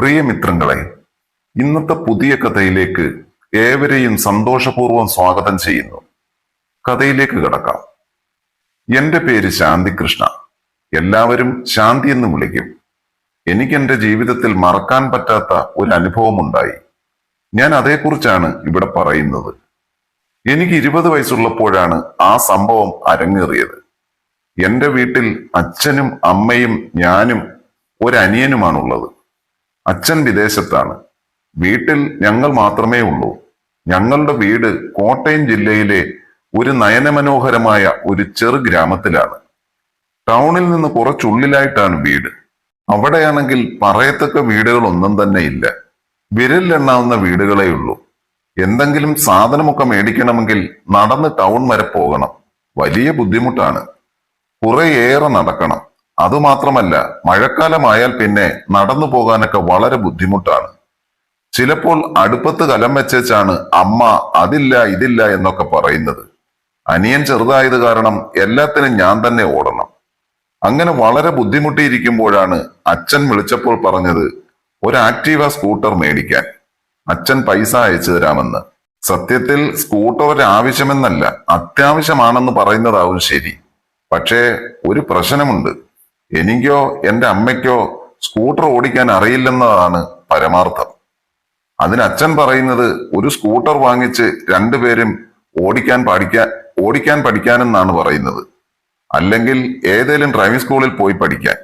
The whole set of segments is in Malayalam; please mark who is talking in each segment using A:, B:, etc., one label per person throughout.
A: പ്രിയ മിത്രങ്ങളെ ഇന്നത്തെ പുതിയ കഥയിലേക്ക് ഏവരെയും സന്തോഷപൂർവം സ്വാഗതം ചെയ്യുന്നു. കഥയിലേക്ക് കിടക്കാം. എന്റെ പേര് ശാന്തികൃഷ്ണ. എല്ലാവരും ശാന്തി എന്ന് വിളിക്കും. എനിക്ക് എന്റെ ജീവിതത്തിൽ മറക്കാൻ പറ്റാത്ത ഒരു അനുഭവമുണ്ടായി. ഞാൻ അതേക്കുറിച്ചാണ് ഇവിടെ പറയുന്നത്. എനിക്ക് ഇരുപത് വയസ്സുള്ളപ്പോഴാണ് ആ സംഭവം അരങ്ങേറിയത്. എന്റെ വീട്ടിൽ അച്ഛനും അമ്മയും ഞാനും ഒരനിയനുമാണുള്ളത്. അച്ഛൻ വിദേശത്താണ്. വീട്ടിൽ ഞങ്ങൾ മാത്രമേ ഉള്ളൂ. ഞങ്ങളുടെ വീട് കോട്ടയം ജില്ലയിലെ ഒരു നയനമനോഹരമായ ഒരു ചെറു ഗ്രാമത്തിലാണ്. ടൗണിൽ നിന്ന് കുറച്ചുള്ളിലായിട്ടാണ് വീട്. അവിടെയാണെങ്കിൽ പറയത്തക്ക വീടുകളൊന്നും തന്നെ ഇല്ല. വിരലിലെണ്ണാവുന്ന വീടുകളേ ഉള്ളൂ. എന്തെങ്കിലും സാധനമൊക്കെ മേടിക്കണമെങ്കിൽ നടന്ന് ടൗൺ വരെ പോകണം. വലിയ ബുദ്ധിമുട്ടാണ്. കുറേയേറെ നടക്കണം. അതുമാത്രമല്ല മഴക്കാലമായാൽ പിന്നെ നടന്നു പോകാനൊക്കെ വളരെ ബുദ്ധിമുട്ടാണ്. ചിലപ്പോൾ അടുപ്പത്ത് കലം വെച്ചാണ് അമ്മ അതില്ല ഇതില്ല എന്നൊക്കെ പറയുന്നത്. അനിയൻ ചെറുതായത് കാരണം എല്ലാത്തിനും ഞാൻ തന്നെ ഓടണം. അങ്ങനെ വളരെ ബുദ്ധിമുട്ടിയിരിക്കുമ്പോഴാണ് അച്ഛൻ വിളിച്ചപ്പോൾ പറഞ്ഞത് ഒരു ആക്റ്റീവ സ്കൂട്ടർ മേടിക്കാൻ. അച്ഛൻ പൈസ അയച്ചു തരാമെന്ന്. സത്യത്തിൽ സ്കൂട്ടർ ഒരു ആവശ്യമെന്നല്ല അത്യാവശ്യമാണെന്ന് പറയുന്നതാവും ശരി. പക്ഷേ ഒരു പ്രശ്നമുണ്ട്. എനിക്കോ എന്റെ അമ്മയ്ക്കോ സ്കൂട്ടർ ഓടിക്കാൻ അറിയില്ലെന്നതാണ് പരമാർത്ഥം. അതിന് അച്ഛൻ പറയുന്നത് ഒരു സ്കൂട്ടർ വാങ്ങിച്ച് രണ്ടുപേരും ഓടിക്കാൻ പഠിക്കാൻ ഓടിക്കാൻ പഠിക്കാനെന്നാണ് പറയുന്നത്. അല്ലെങ്കിൽ ഏതെങ്കിലും ഡ്രൈവിംഗ് സ്കൂളിൽ പോയി പഠിക്കാൻ.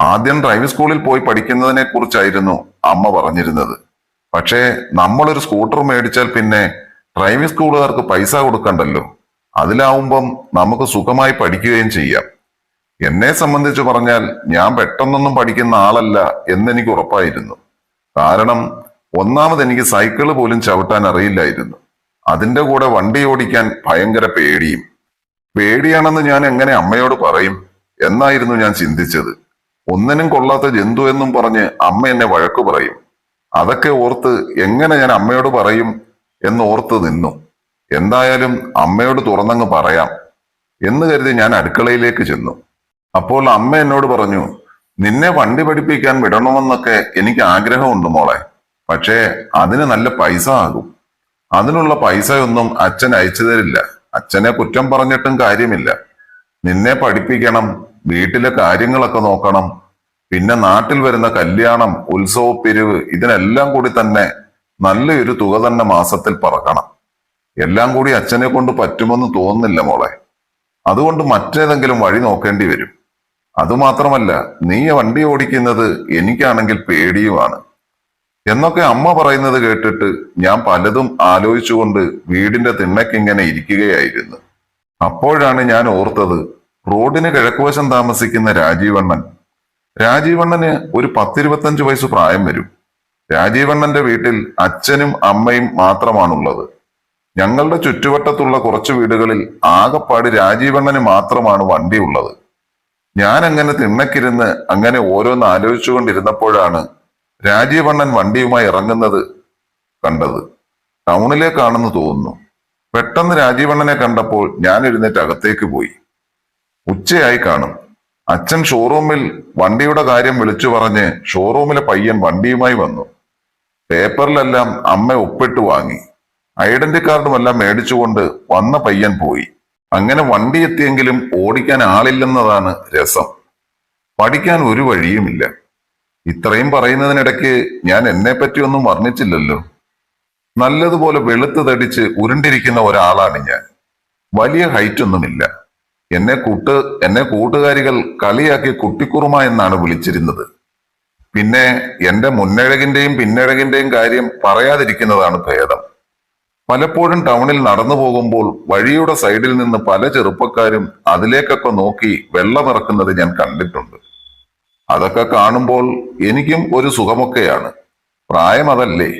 A: ആദ്യം ഡ്രൈവിംഗ് സ്കൂളിൽ പോയി പഠിക്കുന്നതിനെ കുറിച്ചായിരുന്നു അമ്മ പറഞ്ഞിരുന്നത്. പക്ഷേ നമ്മളൊരു സ്കൂട്ടർ മേടിച്ചാൽ പിന്നെ ഡ്രൈവിംഗ് സ്കൂളുകാർക്ക് പൈസ കൊടുക്കണ്ടല്ലോ. അതിലാവുമ്പം നമുക്ക് സുഖമായി പഠിക്കുകയും ചെയ്യാം. എന്നെ സംബന്ധിച്ച് പറഞ്ഞാൽ ഞാൻ പെട്ടെന്നൊന്നും പഠിക്കുന്ന ആളല്ല എന്നെനിക്ക് ഉറപ്പായിരുന്നു. കാരണം ഒന്നാമത് എനിക്ക് സൈക്കിൾ പോലും ചവിട്ടാൻ അറിയില്ലായിരുന്നു. അതിന്റെ കൂടെ വണ്ടി ഓടിക്കാൻ ഭയങ്കര പേടിയും. പേടിയാണെന്ന് ഞാൻ എങ്ങനെ അമ്മയോട് പറയും? എന്നായിരുന്നു ഞാൻ ചിന്തിച്ചത്. ഒന്നിനും കൊള്ളാത്ത ജന്തു എന്നും പറഞ്ഞ് അമ്മ എന്നെ വഴക്കു പറയും. അതൊക്കെ ഓർത്ത് എങ്ങനെ ഞാൻ അമ്മയോട് പറയും എന്ന് ഓർത്ത് നിന്നു. എന്തായാലും അമ്മയോട് തുറന്നങ്ങ് പറയാം എന്ന് കരുതി ഞാൻ അടുക്കളയിലേക്ക് ചെന്നു. അപ്പോൾ അമ്മ എന്നോട് പറഞ്ഞു നിന്നെ വണ്ടി പഠിപ്പിക്കാൻ വിടണമെന്നൊക്കെ എനിക്ക് ആഗ്രഹമുണ്ട് മോളെ. പക്ഷേ അതിന് നല്ല പൈസ ആകും. അതിനുള്ള പൈസയൊന്നും അച്ഛൻ അയച്ചു തരില്ല. അച്ഛനെ കുറ്റം പറഞ്ഞിട്ടും കാര്യമില്ല. നിന്നെ പഠിപ്പിക്കണം വീട്ടിലെ കാര്യങ്ങളൊക്കെ നോക്കണം പിന്നെ നാട്ടിൽ വരുന്ന കല്യാണം ഉത്സവ പിരിവ് ഇതിനെല്ലാം കൂടി തന്നെ നല്ലൊരു തുക തന്നെ മാസത്തിൽ പറക്കണം. എല്ലാം കൂടി അച്ഛനെ കൊണ്ട് പറ്റുമെന്ന് തോന്നുന്നില്ല മോളെ. അതുകൊണ്ട് മറ്റേതെങ്കിലും വഴി നോക്കേണ്ടി വരും. അതുമാത്രമല്ല നീ വണ്ടി ഓടിക്കുന്നത് എനിക്കാണെങ്കിൽ പേടിയുമാണ്. എന്നൊക്കെ അമ്മ പറയുന്നത് കേട്ടിട്ട് ഞാൻ പലതും ആലോചിച്ചുകൊണ്ട് വീടിന്റെ തിണ്ണക്കിങ്ങനെ ഇരിക്കുകയായിരുന്നു. അപ്പോഴാണ് ഞാൻ ഓർത്തത് റോഡിന് കിഴക്കുവശം താമസിക്കുന്ന രാജീവണ്ണൻ. രാജീവണ്ണന് ഒരു പത്തിരുപത്തഞ്ച് വയസ്സ് പ്രായം വരും. രാജീവണ്ണന്റെ വീട്ടിൽ അച്ഛനും അമ്മയും മാത്രമാണുള്ളത്. ഞങ്ങളുടെ ചുറ്റുവട്ടത്തുള്ള കുറച്ച് വീടുകളിൽ ആകപ്പാട് രാജീവണ്ണന് മാത്രമാണ് വണ്ടി ഉള്ളത് ഞാൻ അങ്ങനെ തിണ്ണക്കിരുന്ന് അങ്ങനെ ഓരോന്ന് ആലോചിച്ചുകൊണ്ടിരുന്നപ്പോഴാണ് രാജീവണ്ണൻ വണ്ടിയുമായി ഇറങ്ങുന്നത് കണ്ടത്. ടൗണിലേക്കാണെന്ന് തോന്നുന്നു. പെട്ടെന്ന് രാജീവണ്ണനെ കണ്ടപ്പോൾ ഞാൻ എഴുന്നേറ്റ് അകത്തേക്ക് പോയി. ഉച്ചയായി കാണും. അച്ഛൻ ഷോറൂമിൽ വണ്ടിയുടെ കാര്യം വിളിച്ചു പറഞ്ഞ് ഷോറൂമിലെ പയ്യൻ വണ്ടിയുമായി വന്നു. പേപ്പറിലെല്ലാം അമ്മ ഒപ്പിട്ട് വാങ്ങി. ഐഡന്റി കാർഡുമെല്ലാം മേടിച്ചുകൊണ്ട് വന്ന പയ്യൻ പോയി. അങ്ങനെ വണ്ടി എത്തിയെങ്കിലും ഓടിക്കാൻ ആളില്ലെന്നതാണ് രസം. പഠിക്കാൻ ഒരു വഴിയുമില്ല. ഇത്രയും പറയുന്നതിനിടയ്ക്ക് ഞാൻ എന്നെ പറ്റിയൊന്നും വർണിച്ചില്ലല്ലോ. നല്ലതുപോലെ വെളുത്ത് തടിച്ച് ഉരുണ്ടിരിക്കുന്ന ഒരാളാണ് ഞാൻ. വലിയ ഹൈറ്റ് ഒന്നുമില്ല. എന്നെ കൂട്ട് എന്നെ കൂട്ടുകാരികൾ കളിയാക്കി കുട്ടിക്കുറുമ എന്നാണ് വിളിച്ചിരുന്നത്. പിന്നെ എന്റെ മുന്നഴകിന്റെയും പിന്നഴകിന്റെയും കാര്യം പറയാതിരിക്കുന്നതാണ് ഭേദം. പലപ്പോഴും ടൗണിൽ നടന്നു പോകുമ്പോൾ വഴിയുടെ സൈഡിൽ നിന്ന് പല ചെറുപ്പക്കാരും അതിലേക്കൊക്കെ നോക്കി വെള്ളമിറക്കുന്നത് ഞാൻ കണ്ടിട്ടുണ്ട്. അതൊക്കെ കാണുമ്പോൾ എനിക്കും ഒരു സുഖമൊക്കെയാണ്. പ്രായം അതല്ലേ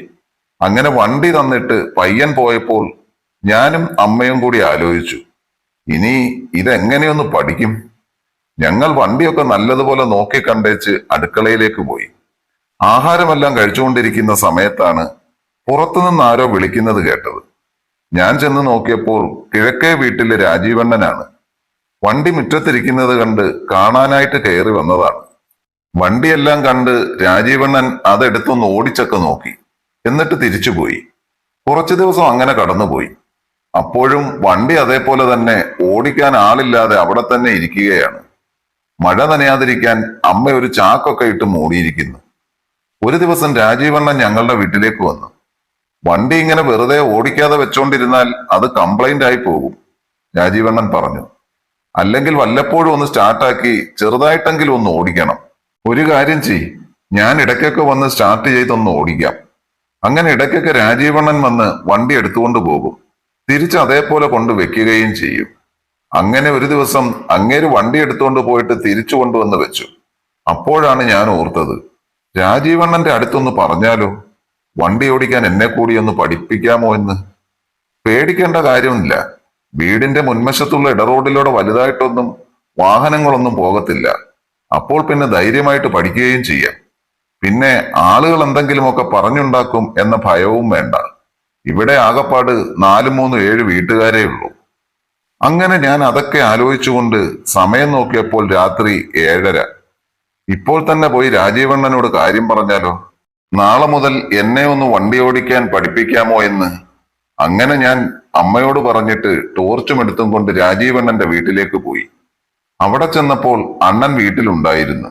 A: അങ്ങനെ വണ്ടി തന്നിട്ട് പയ്യൻ പോയപ്പോൾ ഞാനും അമ്മയും കൂടി ആലോചിച്ചു. ഇനി ഇതെങ്ങനെയൊന്ന് പഠിക്കും? ഞങ്ങൾ വണ്ടിയൊക്കെ നല്ലതുപോലെ നോക്കി കണ്ടേച്ച് അടുക്കളയിലേക്ക് പോയി. ആഹാരമെല്ലാം കഴിച്ചുകൊണ്ടിരിക്കുന്ന സമയത്താണ് പുറത്തുനിന്ന് ആരോ വിളിക്കുന്നത് കേട്ടത്. ഞാൻ ചെന്ന് നോക്കിയപ്പോൾ കിഴക്കേ വീട്ടിലെ രാജീവണ്ണനാണ്. വണ്ടി മുറ്റത്തിരിക്കുന്നത് കണ്ട് കാണാനായിട്ട് കയറി വന്നതാണ്. വണ്ടിയെല്ലാം കണ്ട് രാജീവണ്ണൻ അതെടുത്തൊന്ന് ഓടിച്ചൊക്കെ നോക്കി. എന്നിട്ട് തിരിച്ചുപോയി കുറച്ചു ദിവസം അങ്ങനെ കടന്നുപോയി. അപ്പോഴും വണ്ടി അതേപോലെ തന്നെ ഓടിക്കാൻ ആളില്ലാതെ അവിടെ തന്നെ ഇരിക്കുകയാണ്. മഴ നനയാതിരിക്കാൻ അമ്മ ഒരു ചാക്കൊക്കെ ഇട്ട് മൂടിയിരിക്കുന്നു. ഒരു ദിവസം രാജീവണ്ണൻ ഞങ്ങളുടെ വീട്ടിലേക്ക് വന്നു. വണ്ടി ഇങ്ങനെ വെറുതെ ഓടിക്കാതെ വെച്ചോണ്ടിരുന്നാൽ അത് കംപ്ലൈന്റ് ആയി പോകും രാജീവണ്ണൻ പറഞ്ഞു. അല്ലെങ്കിൽ വല്ലപ്പോഴും ഒന്ന് സ്റ്റാർട്ടാക്കി ചെറുതായിട്ടെങ്കിലും ഒന്ന് ഓടിക്കണം. ഒരു കാര്യം ചെയ് ഞാൻ ഇടയ്ക്കൊക്കെ വന്ന് സ്റ്റാർട്ട് ചെയ്തൊന്ന് ഓടിക്കാം. അങ്ങനെ ഇടയ്ക്കൊക്കെ രാജീവണ്ണൻ വന്ന് വണ്ടി എടുത്തുകൊണ്ട് പോകും. തിരിച്ച് അതേപോലെ കൊണ്ട് വെക്കുകയും ചെയ്യും. അങ്ങനെ ഒരു ദിവസം അങ്ങേര് വണ്ടി എടുത്തുകൊണ്ട് പോയിട്ട് തിരിച്ചു കൊണ്ടുവന്ന് വെച്ചു. അപ്പോഴാണ് ഞാൻ ഓർത്തത് രാജീവണ്ണന്റെ അടുത്തൊന്ന് പറഞ്ഞാലോ? വണ്ടി ഓടിക്കാൻ എന്നെ കൂടി ഒന്ന് പഠിപ്പിക്കാമോ എന്ന്? പേടിക്കേണ്ട കാര്യമില്ല. വീടിന്റെ മുൻവശത്തുള്ള ഇടറോഡിലൂടെ വലുതായിട്ടൊന്നും വാഹനങ്ങളൊന്നും പോകത്തില്ല. അപ്പോൾ പിന്നെ ധൈര്യമായിട്ട് പഠിക്കുകയും ചെയ്യാം. പിന്നെ ആളുകൾ എന്തെങ്കിലുമൊക്കെ പറഞ്ഞുണ്ടാക്കും എന്ന ഭയവും വേണ്ട. ഇവിടെ ആകപ്പാട് നാലു മൂന്ന് ഏഴ് വീട്ടുകാരേ ഉള്ളൂ. അങ്ങനെ ഞാൻ അതൊക്കെ ആലോചിച്ചുകൊണ്ട് സമയം നോക്കിയപ്പോൾ രാത്രി ഏഴര. ഇപ്പോൾ തന്നെ പോയി രാജീവണ്ണനോട് കാര്യം പറഞ്ഞാലോ? നാളെ മുതൽ എന്നെ ഒന്ന് വണ്ടി ഓടിക്കാൻ പഠിപ്പിക്കാമോ എന്ന് അങ്ങനെ ഞാൻ അമ്മയോട് പറഞ്ഞിട്ട് ടോർച്ചും എടുത്തും കൊണ്ട് രാജീവണ്ണന്റെ വീട്ടിലേക്ക് പോയി. അവിടെ ചെന്നപ്പോൾ അണ്ണൻ വീട്ടിലുണ്ടായിരുന്നു.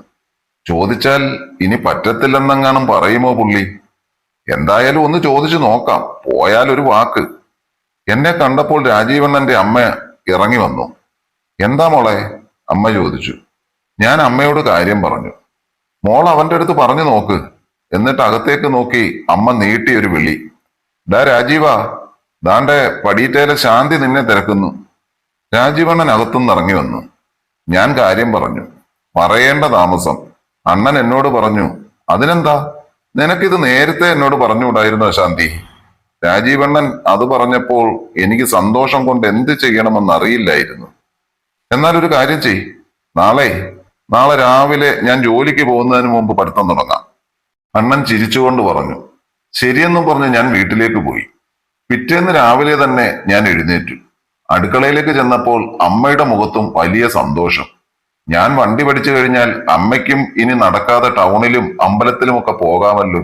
A: ചോദിച്ചാൽ ഇനി പറ്റത്തില്ലെന്നെങ്ങാനും പറയുമോ പുള്ളി? എന്തായാലും ഒന്ന് ചോദിച്ചു നോക്കാം. പോയാൽ ഒരു വാക്ക്. എന്നെ കണ്ടപ്പോൾ രാജീവണ്ണന്റെ അമ്മ ഇറങ്ങി വന്നു. എന്താ മോളെ? അമ്മ ചോദിച്ചു. ഞാൻ അമ്മയോട് കാര്യം പറഞ്ഞു. മോൾ അവന്റെ അടുത്ത് പറഞ്ഞു നോക്ക്. എന്നിട്ട് അകത്തേക്ക് നോക്കി അമ്മ നീട്ടി ഒരു വിളി. ഡാ രാജീവ ദാന്റെ പടിയിട്ടേലെ ശാന്തി നിന്നെ തിരക്കുന്നു. രാജീവണ്ണൻ അകത്തുനിന്ന് ഇറങ്ങി വന്നു. ഞാൻ കാര്യം പറഞ്ഞു. പറയേണ്ട താമസം. അണ്ണൻ എന്നോട് പറഞ്ഞു അതിനെന്താ? നിനക്കിത് നേരത്തെ എന്നോട് പറഞ്ഞുകൂടായിരുന്നോ ശാന്തി? രാജീവണ്ണൻ അത് പറഞ്ഞപ്പോൾ എനിക്ക് സന്തോഷം കൊണ്ട് എന്ത് ചെയ്യണമെന്ന് അറിയില്ലായിരുന്നു. എന്നാൽ ഒരു കാര്യം ചെയ് നാളെ നാളെ രാവിലെ ഞാൻ ജോലിക്ക് പോകുന്നതിന് മുമ്പ് പഠിത്തം തുടങ്ങാം. അണ്ണൻ ചിരിച്ചുകൊണ്ട് പറഞ്ഞു ശരിയെന്നും പറഞ്ഞ് ഞാൻ വീട്ടിലേക്ക് പോയി. പിറ്റേന്ന് രാവിലെ തന്നെ ഞാൻ എഴുന്നേറ്റു. അടുക്കളയിലേക്ക് ചെന്നപ്പോൾ അമ്മയുടെ മുഖത്തും വലിയ സന്തോഷം. ഞാൻ വണ്ടി പഠിച്ചു കഴിഞ്ഞാൽ അമ്മയ്ക്കും ഇനി നടക്കാതെ ടൗണിലും അമ്പലത്തിലുമൊക്കെ പോകാമല്ലോ.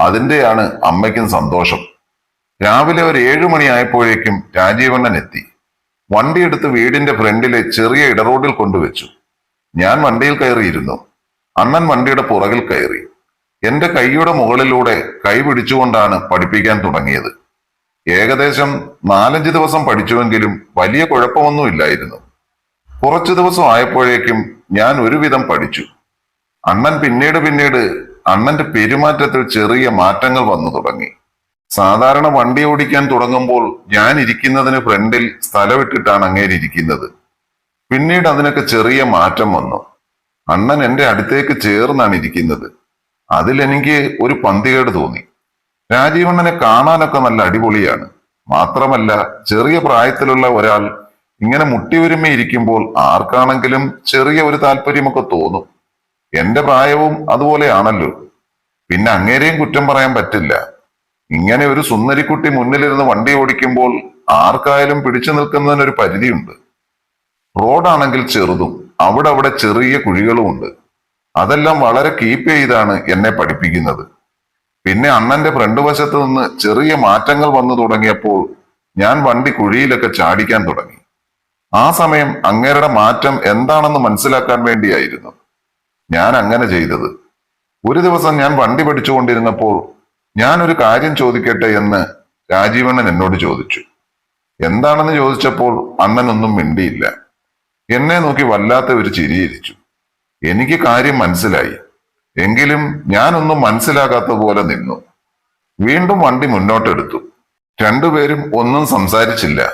A: അതിന്റെയാണ് അമ്മയ്ക്കും സന്തോഷം. രാവിലെ ഒരു ഏഴു മണിയായപ്പോഴേക്കും രാജീവണ്ണൻ എത്തി. വണ്ടിയെടുത്ത് വീടിന്റെ ഫ്രണ്ടിലെ ചെറിയ ഇടറോഡിൽ കൊണ്ടുവച്ചു. ഞാൻ വണ്ടിയിൽ കയറിയിരുന്നു. അണ്ണൻ വണ്ടിയുടെ പുറകിൽ കയറി. എന്റെ കൈയുടെ മുകളിലൂടെ കൈ പിടിച്ചുകൊണ്ടാണ് പഠിപ്പിക്കാൻ തുടങ്ങിയത്. ഏകദേശം നാലഞ്ച് ദിവസം പഠിച്ചുവെങ്കിലും വലിയ കുഴപ്പമൊന്നുമില്ലായിരുന്നു. കുറച്ചു ദിവസം ആയപ്പോഴേക്കും ഞാൻ ഒരുവിധം പഠിച്ചു. അണ്ണൻ പിന്നീട് പിന്നീട് അണ്ണന്റെ പെരുമാറ്റത്തിൽ ചെറിയ മാറ്റങ്ങൾ വന്നു തുടങ്ങി. സാധാരണ വണ്ടി ഓടിക്കാൻ തുടങ്ങുമ്പോൾ ഞാൻ ഇരിക്കുന്നതിന് ഫ്രണ്ടിൽ സ്ഥലമിട്ടിട്ടാണ് അങ്ങേര് ഇരിക്കുന്നത്. പിന്നീട് അതിനൊക്കെ ചെറിയ മാറ്റം വന്നു. അണ്ണൻ എന്റെ അടുത്തേക്ക് ചേർന്നാണ് ഇരിക്കുന്നത്. അതിലെനിക്ക് ഒരു പന്തികേട് തോന്നി. രാജീവണ്ണനെ കാണാനൊക്കെ നല്ല അടിപൊളിയാണ്. മാത്രമല്ല ചെറിയ പ്രായത്തിലുള്ള ഒരാൾ ഇങ്ങനെ മുട്ടിയൊരുമ ഇരിക്കുമ്പോൾ ആർക്കാണെങ്കിലും ചെറിയ ഒരു താല്പര്യമൊക്കെ തോന്നും. എന്റെ പ്രായവും അതുപോലെയാണല്ലോ. പിന്നെ അങ്ങേരെയും കുറ്റം പറയാൻ പറ്റില്ല. ഇങ്ങനെ ഒരു സുന്ദരിക്കുട്ടി മുന്നിലിരുന്ന് വണ്ടി ഓടിക്കുമ്പോൾ ആർക്കായാലും പിടിച്ചു നിൽക്കുന്നതിനൊരു പരിധിയുണ്ട്. റോഡാണെങ്കിൽ ചെറുതും അവിടെ അവിടെ ചെറിയ കുഴികളുമുണ്ട്. അതെല്ലാം വളരെ കീപ്പ് ചെയ്താണ് എന്നെ പഠിപ്പിക്കുന്നത്. പിന്നെ അണ്ണന്റെ ഫ്രണ്ട് വശത്ത് നിന്ന് ചെറിയ മാറ്റങ്ങൾ വന്നു തുടങ്ങിയപ്പോൾ ഞാൻ വണ്ടി കുഴിയിലൊക്കെ ചാടിക്കാൻ തുടങ്ങി. ആ സമയം അങ്ങേരുടെ മാറ്റം എന്താണെന്ന് മനസ്സിലാക്കാൻ വേണ്ടിയായിരുന്നു ഞാൻ അങ്ങനെ ചെയ്തത്. ഒരു ദിവസം ഞാൻ വണ്ടി പഠിച്ചുകൊണ്ടിരുന്നപ്പോൾ ഞാൻ ഒരു കാര്യം ചോദിക്കട്ടെ എന്ന് രാജീവണ്ണൻ എന്നോട് ചോദിച്ചു. എന്താണെന്ന് ചോദിച്ചപ്പോൾ അണ്ണനൊന്നും മിണ്ടിയില്ല. എന്നെ നോക്കി വല്ലാത്ത ഒരു ചിരിയിരിച്ചു. എനിക്ക് കാര്യം മനസ്സിലായി. എങ്കിലും ഞാനൊന്നും മനസ്സിലാകാത്ത പോലെ നിന്നു. വീണ്ടും വണ്ടി മുന്നോട്ടെടുത്തു. രണ്ടുപേരും ഒന്നും സംസാരിച്ചില്ല.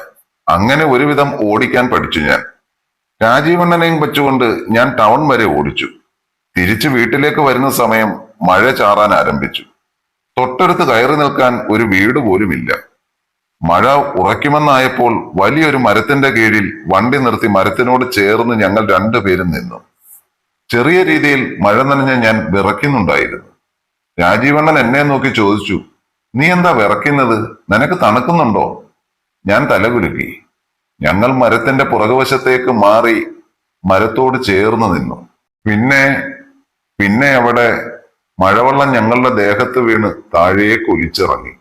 A: അങ്ങനെ ഒരുവിധം ഓടിക്കാൻ പഠിച്ചു ഞാൻ. രാജീവണ്ണനെയും വെച്ചുകൊണ്ട് ഞാൻ ടൗൺ വരെ ഓടിച്ചു. തിരിച്ചു വീട്ടിലേക്ക് വരുന്ന സമയം മഴ ചാറാൻ ആരംഭിച്ചു. തൊട്ടടുത്ത് കയറി നിൽക്കാൻ ഒരു വീട് പോലുമില്ല. മഴ ഉറയ്ക്കുമെന്നായപ്പോൾ വലിയൊരു മരത്തിന്റെ കീഴിൽ വണ്ടി നിർത്തി മരത്തിനോട് ചേർന്ന് ഞങ്ങൾ രണ്ടുപേരും നിന്നു. ചെറിയ രീതിയിൽ മഴ നനഞ്ഞ ഞാൻ വിറയ്ക്കുന്നുണ്ടായിരുന്നു. രാജീവണ്ണൻ എന്നെ നോക്കി ചോദിച്ചു നീ എന്താ വിറയ്ക്കുന്നത്? നിനക്ക് തണുക്കുന്നുണ്ടോ? ഞാൻ തലകുലുക്കി. ഞങ്ങൾ മരത്തിന്റെ പുറകുവശത്തേക്ക് മാറി മരത്തോട് ചേർന്ന് നിന്നു. പിന്നെ പിന്നെ അവിടെ മഴവെള്ളം ഞങ്ങളുടെ ദേഹത്ത് വീണ് താഴേക്ക് ഒലിച്ചിറങ്ങി.